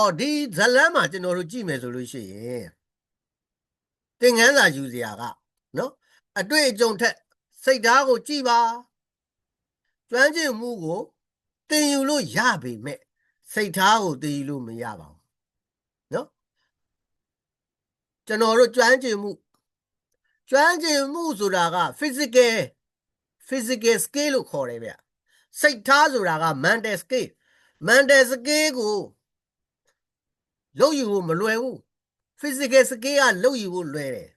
တော့ဒီဇတ်လန်းမှာကျွန်တော်တို့ကြည့်မယ်ဆိုလို့ရှိရင်သင်ငန်းစာယူစရာကနော်အတွေ့အကြုံထက်စိတ်ဓာတ်ကိုကြည့်ပါကျွမ်းကျင်မှုကိုသင်ယူလို့ရပေမဲ့စိတ်ဓာတ်ကိုသင်ယူလို့မရပါဘူးနော်ကျွန်တော်တို့ကျွမ်းကျင်မှုကျွမ်းကျင်မှုဆိုတာက physical physical skill လို့ခေါ်တယ်ဗျစိတ်ထားဆိုတာက mental skill mental skill ကို လုပ်ယူဖို့မလွယ်ဘူး physical skill ကလုပ်ယူဖို့လွယ်တယ်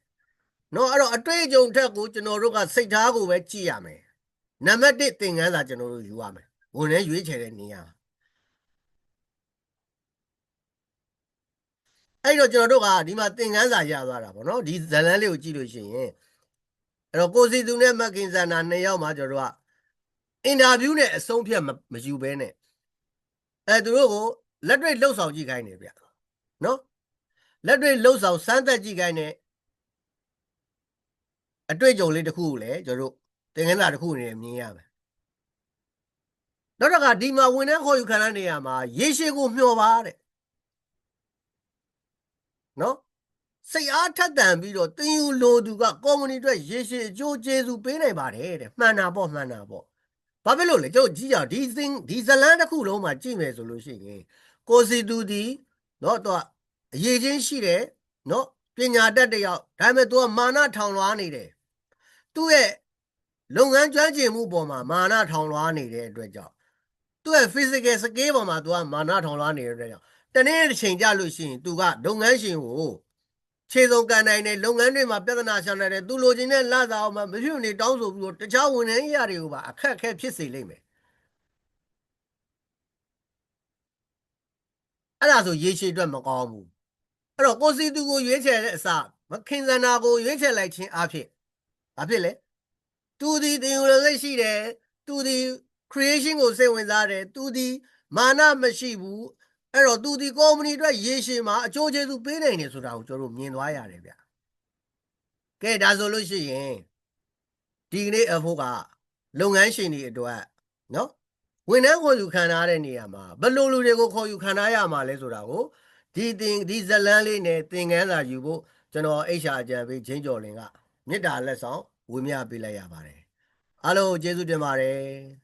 နော်အဲ့တော့အတွေ့အကြုံထက်ကိုကျွန်တော်တို့ကစိတ်ထားကိုပဲကြည့်ရမယ်နံပါတ်1သင်ခန်းစာကျွန်တော်တို့ယူရမယ်ဝင်လဲရွေးချယ်တဲ့နေရာအဲ့တော့ကျွန်တော်တို့ကဒီမှာသင်ခန်းစာရသွားတာပေါ့နော်ဒီဇတ်လန်းလေးကိုကြည့်လို့ရှိရင်အဲ့တော့ကိုစီသူနဲ့မက်ကင်ဆန်နာနှစ်ယောက်မှာကျွန်တော်တို့ကအင်တာဗျူးနဲ့အဆုံးဖြတ်မမယူဘဲနဲ့အဲသူတို့ကိုလက်တွေ့လှုပ်ဆောင်ကြည့်ခိုင်းတယ်ဗျ နော်လက်တွေ့လှုပ်ဆောင်စမ်းသပ်ကြည့်ခိုင်းတယ်အတွေ့အကြုံလေးတစ်ခုကိုလည်းကျွန်တော်တို့သင်ခန်းစာတစ်ခုအနေနဲ့မြင်ရမယ်နောက်တစ်ခါဒီမှာဝန်ထမ်းခေါ်ယူခံရတဲ့နေရာမှာရေရှည်ကိုမျှော်ပါတဲ့နော်စိတ်အားထက်သန်ပြီးတော့တင်ယူလိုသူကကော်မတီအတွက်ရေရှည်အကျိုးကျေးဇူးပေးနိုင်ပါတယ်တဲ့မှန်တာပေါ့မှန်တာပေါ့ဘာဖြစ်လို့လဲကျုပ်ကြည့်ကြဒီစင်ဒီဇလန်းတစ်ခုလုံးမှာကြည့်မယ်ဆိုလို့ရှိရင်ကိုစီသူဒီနော်တော့ အရေးချင်းရှိတယ်နော်ပညာတတ်တစ်ယောက်ဒါပေမဲ့ तू ကမာနထောင်လွှားနေတယ်သူ့ရဲ့လုပ်ငန်းကျွမ်းကျင်မှုပေါ်မှာမာနထောင်လွှားနေတဲ့အတွက်ကြောင့်သူ့ရဲ့ physical skill ပေါ်မှာ तू ကမာနထောင်လွှားနေတဲ့အတွက်ကြောင့်တနေ့တစ်ချိန်ကြလို့ရှိရင် तू ကလုပ်ငန်းရှင်ကိုခြေစုံကန်နိုင်တဲ့လုပ်ငန်းတွေမှာပြဿနာရှာနိုင်တဲ့သူလိုချင်တဲ့လစာအောင်မှမဖြစ်မနေတောင်းဆိုပြီးတော့တခြားဝန်ထမ်းအရာတွေကိုပါအခက်အခဲဖြစ်စေလိမ့်မယ်အဲ့ဒါဆိုရေရှည်အတွက်မကောင်းဘူး အဲ့တော့ကိုစီသူကိုရွေးချယ်တဲ့အစားမခင်စန္ဒာကိုရွေးချယ်လိုက်ခြင်းအဖြစ်ဘာဖြစ်လဲသူဒီတင်ယူလို့ရှိတယ်သူဒီ creation ကိုစိတ်ဝင်စားတယ်သူဒီမာနမရှိဘူးအဲ့တော့သူဒီကုမ္ပဏီအတွက်ရေရှည်မှာအကျိုးကျေးဇူးပေးနိုင်တယ်ဆိုတာကိုကျွန်တော်တို့မြင်သွားရတယ်ဗျကဲဒါဆိုလို့ရှိရင်ဒီကနေ့အဖို့ကလုပ်ငန်းရှင်တွေအတွက်နော်ဝန်ထမ်းခေါ်ယူခံထားတဲ့နေရာမှာဘယ်လိုလူတွေကိုခေါ်ယူခံထားရမှာလဲဆိုတာကို ဒီတင်ဒီဇလန်းလေးနဲ့သင်ခန်းစာယူဖို့ကျွန်တော် HR အကြံပေးချင်းကျော်လင်ကမေတ္တာလက်ဆောင်ဝေမျှပေးလိုက်ရပါတယ်အားလုံးကျေးဇူးတင်ပါတယ်